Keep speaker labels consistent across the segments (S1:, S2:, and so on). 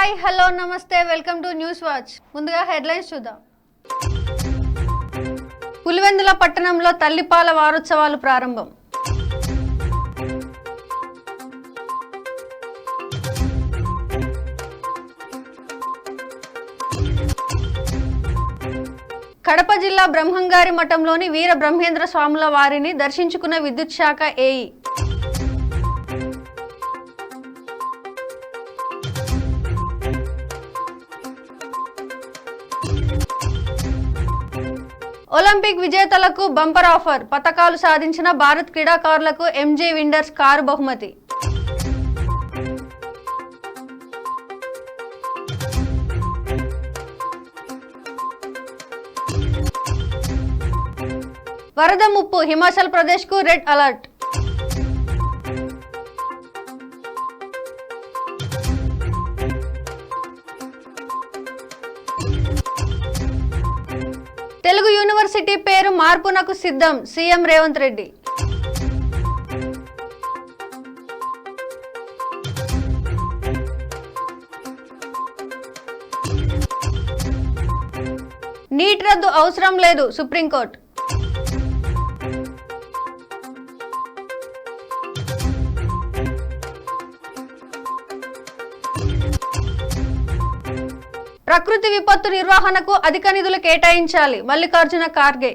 S1: Hi hello నమస్తే welcome to news watch. ముందుగా headlines చూద్దాం. పులివెందుల పట్టణంలో తల్లిపాల వారోత్సవాలు ప్రారంభం. కడప జిల్లా బ్రహ్మంగారి మఠంలోని వీర బ్రహ్మేంద్ర స్వాముల వారిని దర్శించుకున్న విద్యుత్ శాఖ ఏఈ. ఒలింపిక్ విజేతలకు బంపర్ ఆఫర్. పతకాలు సాధించిన భారత్ క్రీడాకారులకు ఎంజే విండర్స్ కారు బహుమతి. వరద ముప్పు. హిమాచల్ ప్రదేశ్కు రెడ్ అలర్ట్. మార్పునకు సిద్ధం సీఎం రేవంత్ రెడ్డి. నీట్ రద్దు అవసరం లేదు సుప్రీంకోర్టు. ప్రకృతి విపత్తు నిర్వహణకు అధిక నిధులు కేటాయించాలి. మల్లికార్జున ఖార్గే.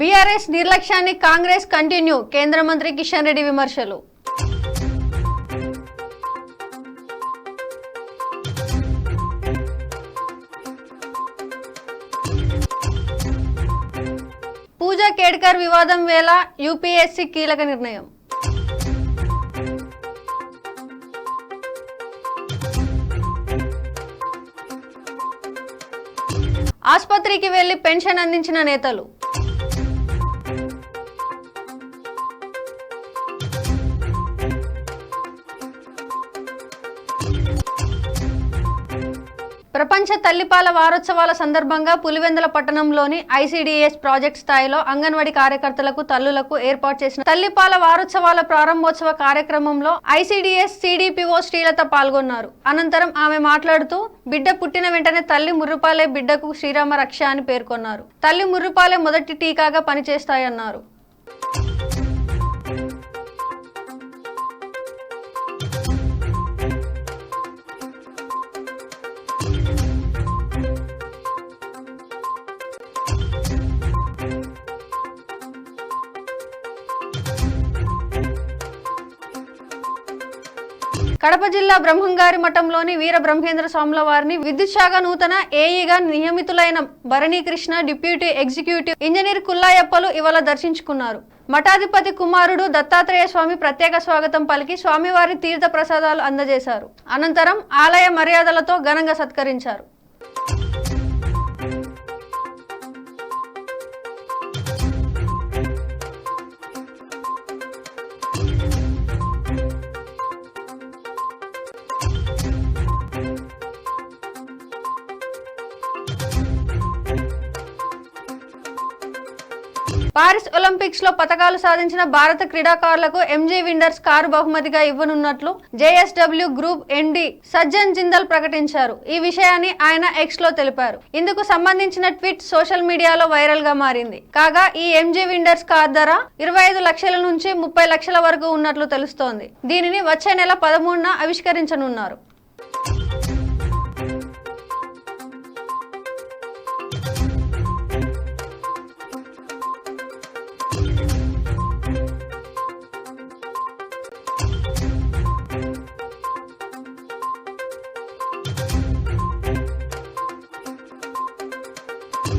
S1: బీఆర్ఎస్ నిర్లక్ష్యాన్ని కాంగ్రెస్ కంటిన్యూ. కేంద్ర మంత్రి కిషన్ రెడ్డి విమర్శలు. పూజా కేడ్కర్ వివాదం వేళ యూపీఎస్సీ కీలక నిర్ణయం. ఆసుపత్రికి వెళ్ళి పెన్షన్ అందించిన నేతలు. ప్రపంచ తల్లిపాల వారోత్సవాల సందర్భంగా పులివెందుల పట్టణంలోని ఐసీడీఎస్ ప్రాజెక్ట్ స్థాయిలో అంగన్వాడీ కార్యకర్తలకు తల్లులకు ఏర్పాటు చేసిన తల్లిపాల వారోత్సవాల ప్రారంభోత్సవ కార్యక్రమంలో ఐసీడీఎస్ సిడిపిఓ శ్రీలత పాల్గొన్నారు. అనంతరం ఆమె మాట్లాడుతూ బిడ్డ పుట్టిన వెంటనే తల్లి ముర్రుపాలే బిడ్డకు శ్రీరామ రక్ష అని పేర్కొన్నారు. తల్లి ముర్రుపాలే మొదటి టీకాగా పనిచేస్తాయన్నారు. కడప జిల్లా బ్రహ్మంగారి మఠంలోని వీర బ్రహ్మేంద్ర స్వాముల వారిని విద్యుత్ శాఖ నూతన ఏఈగా నియమితులైన Bharani Krishna deputy executive engineer కుల్లాయప్పలు ఇవాళ దర్శించుకున్నారు. మఠాధిపతి కుమారుడు దత్తాత్రేయ స్వామి ప్రత్యేక స్వాగతం పలికి స్వామివారి తీర్థ ప్రసాదాలు అందజేశారు. అనంతరం ఆలయ మర్యాదలతో ఘనంగా సత్కరించారు. పారిస్ ఒలింపిక్స్లో పతకాలు సాధించిన భారత క్రీడాకారులకు ఎంజే విండర్స్ కారు బహుమతిగా ఇవ్వనున్నట్లు JSW group MD Sajjan Jindal ప్రకటించారు. ఈ విషయాన్ని ఆయన ఎక్స్లో తెలిపారు. ఇందుకు సంబంధించిన ట్వీట్ సోషల్ మీడియాలో వైరల్గా మారింది. కాగా ఈ ఎంజే విండర్స్ కార్ ధర ఇరవై ఐదు లక్షల నుంచి ముప్పై లక్షల వరకు ఉన్నట్లు తెలుస్తోంది. దీనిని వచ్చే నెల పదమూడున ఆవిష్కరించనున్నారు.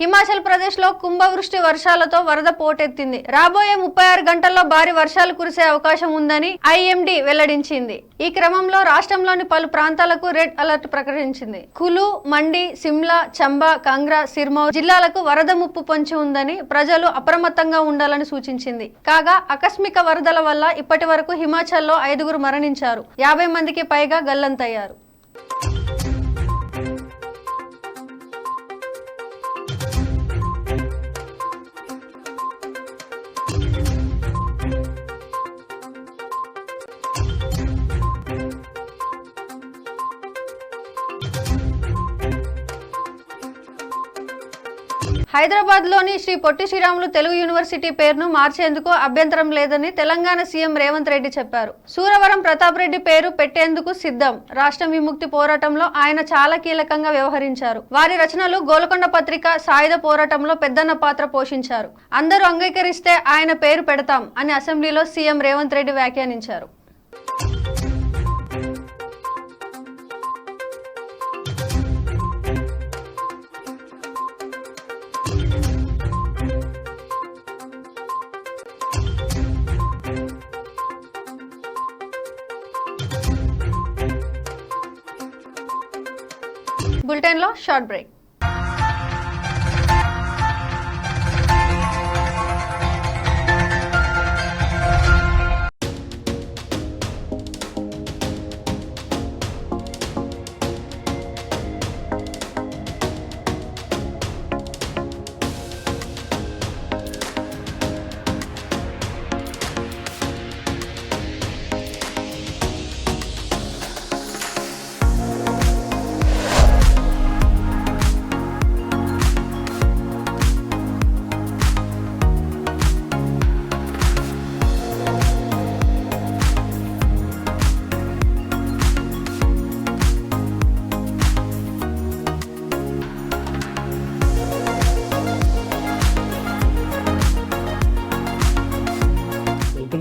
S1: హిమాచల్ ప్రదేశ్లో కుంభవృష్టి వర్షాలతో వరద పోటెత్తింది. రాబోయే ముప్పై ఆరు గంటల్లో భారీ వర్షాలు కురిసే అవకాశం ఉందని ఐఎండి వెల్లడించింది. ఈ క్రమంలో రాష్ట్రంలోని పలు ప్రాంతాలకు రెడ్ అలర్ట్ ప్రకటించింది. కులు మండి సిమ్లా చంబా కాంగ్రా సిర్మౌర్ జిల్లాలకు వరద ముప్పు పొంచి ఉందని ప్రజలు అప్రమత్తంగా ఉండాలని సూచించింది. కాగా ఆకస్మిక వరదల వల్ల ఇప్పటి వరకు హిమాచల్లో ఐదుగురు మరణించారు. యాభై మందికి పైగా గల్లంతయ్యారు. హైదరాబాద్లోని శ్రీ పొట్టి శ్రీరాములు తెలుగు యూనివర్సిటీ పేరును మార్చేందుకు అభ్యంతరం లేదని తెలంగాణ సీఎం రేవంత్ రెడ్డి చెప్పారు. సూరవరం ప్రతాప్ రెడ్డి పేరు పెట్టేందుకు సిద్ధం. రాష్ట్ర విముక్తి పోరాటంలో ఆయన చాలా కీలకంగా వ్యవహరించారు. వారి రచనలు గోల్కొండ పత్రిక సాయుధ పోరాటంలో పెద్దన్న పాత్ర పోషించారు. అందరూ అంగీకరిస్తే ఆయన పేరు పెడతాం అని అసెంబ్లీలో సీఎం రేవంత్ రెడ్డి వ్యాఖ్యానించారు. బులెటిన్లో short break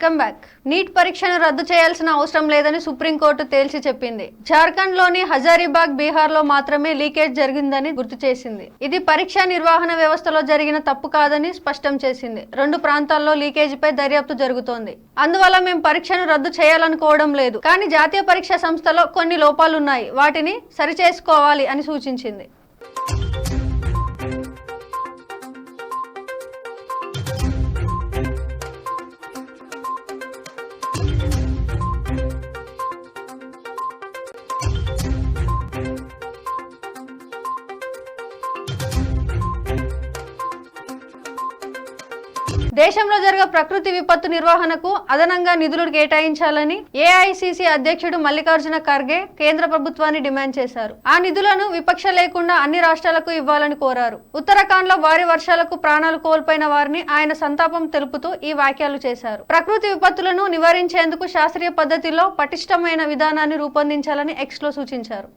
S1: Welcome back. NEET పరీక్షను రద్దు చేయాల్సిన అవసరం లేదని సుప్రీంకోర్టు తేల్చి చెప్పింది. జార్ఖండ్లోని హజారీబాగ్ బీహార్లో మాత్రమే లీకేజ్ జరిగిందని గుర్తు చేసింది. ఇది పరీక్షా నిర్వహణ వ్యవస్థలో జరిగిన తప్పు కాదని స్పష్టం చేసింది. రెండు ప్రాంతాల్లో లీకేజీపై దర్యాప్తు జరుగుతోంది. అందువల్ల మేము పరీక్షను రద్దు చేయాలనుకోవడం లేదు. కానీ జాతీయ పరీక్షా సంస్థలో కొన్ని లోపాలున్నాయి. వాటిని సరిచేసుకోవాలి అని సూచించింది. దేశంలో జరిగే ప్రకృతి విపత్తు నిర్వహణకు అదనంగా నిధులు కేటాయించాలని ఏఐసిసి అధ్యక్షుడు మల్లికార్జున ఖర్గే కేంద్ర ప్రభుత్వాన్ని డిమాండ్ చేశారు. ఆ నిధులను విపక్ష లేకుండా అన్ని రాష్ట్రాలకు ఇవ్వాలని కోరారు. ఉత్తరాఖండ్లో భారీ వర్షాలకు ప్రాణాలు కోల్పోయిన వారిని ఆయన సంతాపం తెలుపుతూ ఈ వ్యాఖ్యలు చేశారు. ప్రకృతి విపత్తులను నివారించేందుకు శాస్త్రీయ పద్ధతిలో పటిష్టమైన విధానాన్ని రూపొందించాలని ఎక్స్లో సూచించారు.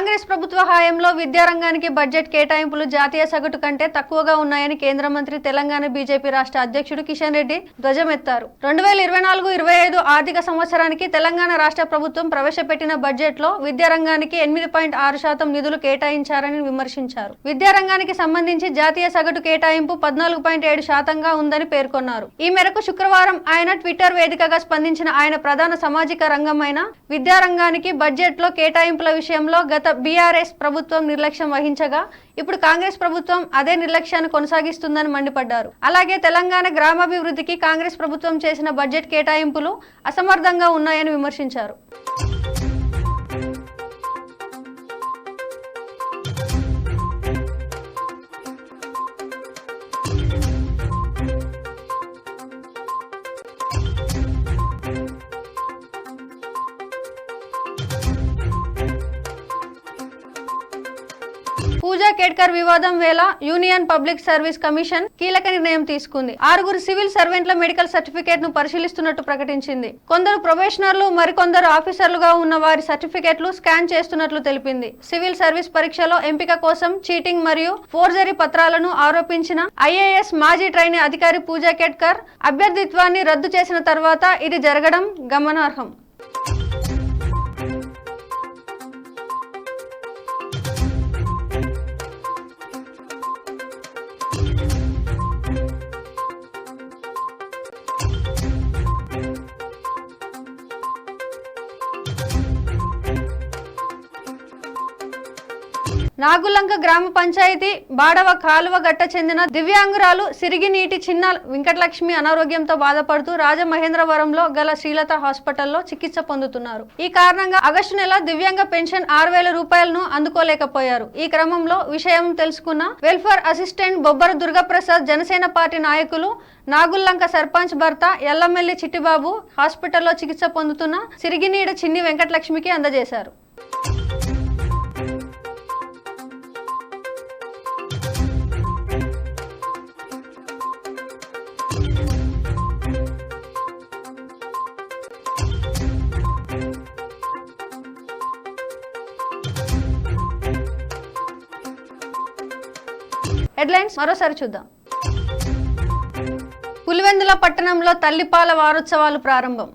S1: కాంగ్రెస్ ప్రభుత్వ హయాంలో విద్యారంగానికి బడ్జెట్ కేటాయింపులు జాతీయ సగటు కంటే తక్కువగా ఉన్నాయని కేంద్ర మంత్రి తెలంగాణ బీజేపీ రాష్ట్ర అధ్యక్షుడు కిషన్ రెడ్డి ధ్వజమెత్తారు. రెండు వేల ఇరవై నాలుగు ఇరవై ఐదు ఆర్థిక సంవత్సరానికి తెలంగాణ రాష్ట్ర ప్రభుత్వం ప్రవేశపెట్టిన బడ్జెట్లో విద్యారంగానికి ఎనిమిది పాయింట్ ఆరు శాతం నిధులు కేటాయించారని విమర్శించారు. విద్యారంగానికి సంబంధించి జాతీయ సగటు కేటాయింపు పద్నాలుగు పాయింట్ ఏడు శాతంగా ఉందని పేర్కొన్నారు. ఈ మేరకు శుక్రవారం ఆయన ట్విట్టర్ వేదికగా స్పందించిన ఆయన ప్రధాన సామాజిక రంగమైన విద్యారంగానికి బడ్జెట్లో కేటాయింపుల విషయంలో గత బీఆర్ఎస్ ప్రభుత్వం నిర్లక్ష్యం వహించగా ఇప్పుడు కాంగ్రెస్ ప్రభుత్వం అదే నిర్లక్ష్యాన్ని కొనసాగిస్తుందని మండిపడ్డారు. అలాగే తెలంగాణ గ్రామాభివృద్ధికి కాంగ్రెస్ ప్రభుత్వం చేసిన బడ్జెట్ కేటాయింపులు అసమర్థంగా ఉన్నాయని విమర్శించారు. పూజా కేడ్కర్ వివాదం వేళ యూనియన్ పబ్లిక్ సర్వీస్ కమిషన్ కీలక నిర్ణయం తీసుకుంది. ఆరుగురు సివిల్ సర్వెంట్ల మెడికల్ సర్టిఫికేట్ను పరిశీలిస్తున్నట్టు ప్రకటించింది. కొందరు ప్రొబేషనర్లు మరికొందరు ఆఫీసర్లుగా ఉన్న వారి సర్టిఫికేట్లు స్కాన్ చేస్తున్నట్లు తెలిపింది. సివిల్ సర్వీస్ పరీక్షలో ఎంపిక కోసం చీటింగ్ మరియు ఫోర్జరీ పత్రాలను ఆరోపించిన ఐఏఎస్ మాజీ ట్రైనీ అధికారి పూజా కేట్కర్ అభ్యర్థిత్వాన్ని రద్దు చేసిన తర్వాత ఇది జరగడం గమనార్హం. నాగులంక గ్రామ పంచాయతీ బాడవ కాలువ గట్ట చెందిన దివ్యాంగురాలు సిరిగినీటి చిన్న వెంకటలక్ష్మి అనారోగ్యంతో బాధపడుతూ రాజమహేంద్రవరంలో గల శ్రీలత హాస్పిటల్లో చికిత్స పొందుతున్నారు. ఈ కారణంగా ఆగస్టు నెల దివ్యాంగ పెన్షన్ ఆరు వేల రూపాయలను అందుకోలేకపోయారు. ఈ క్రమంలో విషయం తెలుసుకున్న వెల్ఫేర్ అసిస్టెంట్ బొబ్బర దుర్గాప్రసాద్ జనసేన పార్టీ నాయకులు నాగుల్లంక సర్పంచ్ భర్త ఎల్లమెల్లి చిట్టిబాబు హాస్పిటల్లో చికిత్స పొందుతున్న సిరిగినీడ చిన్ని వెంకటలక్ష్మికి అందజేశారు. హెడ్లైన్స్ మరోసారి చూద్దాం. పులివెందుల పట్టణంలో తల్లిపాల వారోత్సవాలు ప్రారంభం.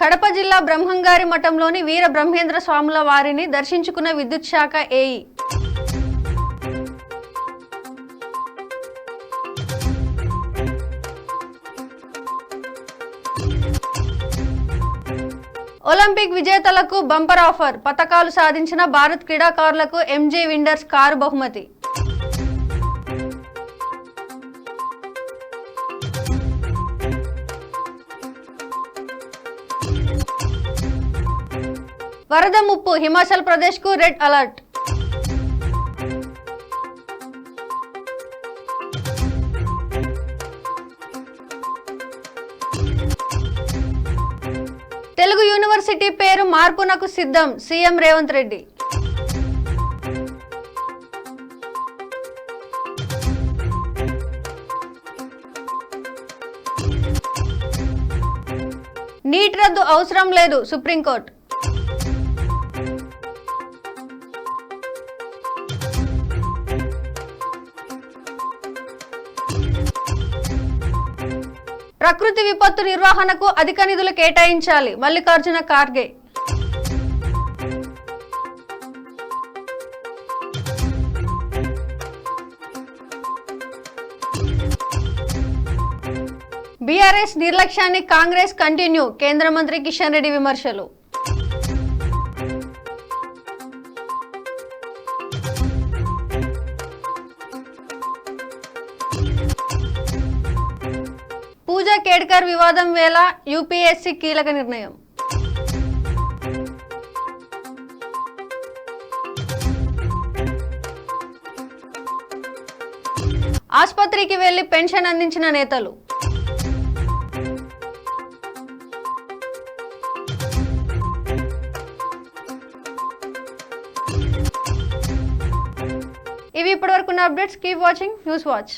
S1: కడప జిల్లా బ్రహ్మంగారి మఠంలోని వీర బ్రహ్మేంద్ర స్వాముల వారిని దర్శించుకున్న విద్యుత్ శాఖ ఏఈ. ఒలింపిక్ విజేతలకు బంపర్ ఆఫర్. పతకాలు సాధించిన భారత్ క్రీడాకారులకు ఎంజే విండర్స్ కారు బహుమతి. వరద ముప్పు హిమాచల్ ప్రదేశ్కు రెడ్ అలర్ట్. యూనివర్సిటీ పేరు మార్పునకు సిద్ధం సీఎం రేవంత్ రెడ్డి. నీట్ రద్దు అవసరం లేదు సుప్రీంకోర్టు. ప్రకృతి విపత్తు నిర్వహణకు అధిక నిధులు కేటాయించాలి. మల్లికార్జున ఖార్గే. బీఆర్ఎస్ నిర్లక్ష్యాన్ని కాంగ్రెస్ కంటిన్యూ కేంద్ర మంత్రి కిషన్ రెడ్డి విమర్శలు. పూజా వివాదం వేళ యూపీఎస్సీ కీలక నిర్ణయం. ఆసుపత్రికి వెళ్ళి పెన్షన్ అందించిన నేతలు. ఇవి ఇప్పటివరకు ఉన్న updates. Keep watching. News Watch.